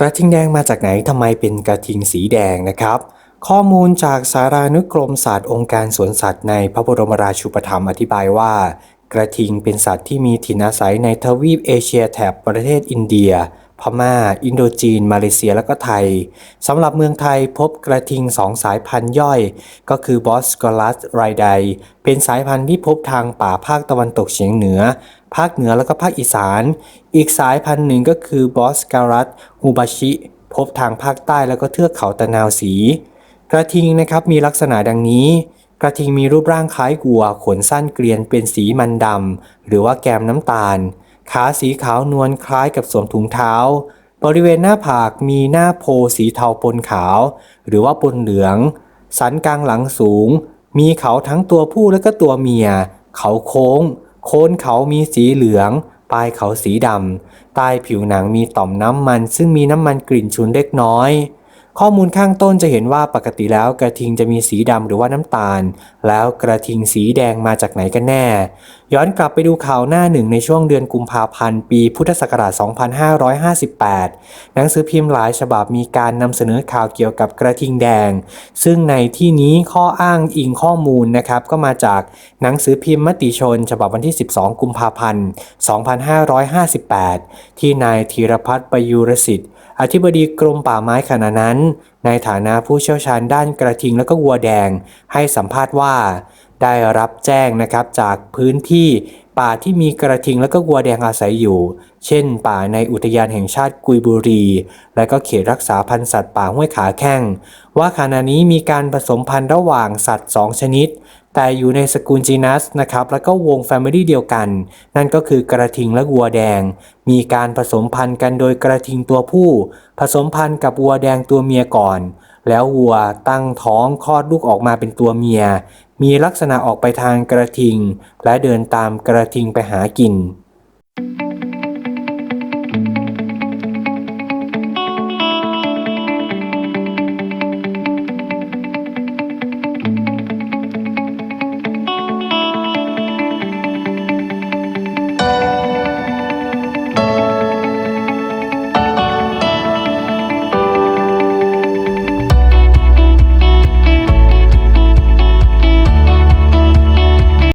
กระทิงแดงมาจากไหนทำไมเป็นกระทิงสีแดงนะครับ ข้อมูลจากสารานุกรมศาสตร์องค์การสวนสัตว์ในพระบรมราชูปถัมภ์อธิบายว่า กระทิงเป็นสัตว์ที่มีถิ่นอาศัยในทวีปเอเชียแถบประเทศอินเดีย พม่า อินโดจีน มาเลเซียและก็ไทยสำหรับเมืองไทยพบกระทิงสองสายพันธุ์ย่อย ก็คือบอสกอลัสไรไดเป็นสายพันธุ์ที่พบทางป่าภาคตะวันตกเฉียงเหนือ ภาคเหนือแล้วก็ภาคอีสาน อีกสายพันธุ์หนึ่งก็คือบอสการัสฮูบาชิ พบทางภาคใต้แล้วก็เทือกเขาตะนาวสี กระทิงนะครับมีลักษณะดังนี้กระทิงมีรูปร่างคล้ายวัว ขนสั้นเกรียนเป็นสีมันดำหรือว่าแกมน้ำตาล ขาสีขาวนวลคล้ายกับสวมถุงเท้า บริเวณหน้าผากมีหน้าโพสีเทาปนขาว หรือว่าปนเหลือง สันกลางหลังสูง มีเขาทั้งตัวผู้และก็ตัวเมีย เขาโค้ง โคนเขามีสีเหลือง ปลายเขาสีดำใต้ผิวหนังมีต่อมน้ำมัน ซึ่งมีน้ำมันกลิ่นฉุนเล็กน้อย ข้อมูลข้างต้นจะเห็นว่าปกติแล้วกระทิงจะมีสีดำหรือว่าน้ำตาล แล้วกระทิงสีแดงมาจากไหนกันแน่ ย้อนกลับไปดูข่าวหน้าหนึ่งในช่วงเดือนกุมภาพันธ์ ปีพุทธศักราช 2558 หนังสือพิมพ์หลายฉบับมีการนำเสนอข่าวเกี่ยวกับกระทิงแดง ซึ่งในที่นี้ข้ออ้างอิงข้อมูลนะครับก็มาจากหนังสือพิมพ์มติชน ฉบับวันที่ 12 กุมภาพันธ์ 2558 ที่นายธีรพัฒน์ประยุรสิทธิ์อธิบดีกรมป่าไม้ขณะนั้นในฐานะผู้เชี่ยวชาญด้านกระทิงและก็วัวแดง ให้สัมภาษณ์ว่า ได้รับแจ้งนะครับจากพื้นที่ป่าที่มีกระทิงและก็วัวแดงอาศัยอยู่ เช่น ป่าในอุทยานแห่งชาติกุยบุรี และก็เขตรักษาพันธุ์สัตว์ป่าห้วยขาแข้ง ว่าขณะนี้มีการผสมพันธุ์ระหว่างสัตว์ 2 ชนิด แต่อยู่ในสกุลจีนัสนะครับ แล้วก็วงแฟมิลี่เดียวกัน นั่นก็คือกระทิงและวัวแดง มีการผสมพันธุ์กันโดยกระทิงตัวผู้ ผสมพันธุ์กับวัวแดงตัวเมียก่อน แล้ววัวตั้งท้องคลอดลูกออกมาเป็นตัวเมีย มีลักษณะออกไปทางกระทิง และเดินตามกระทิงไปหากิน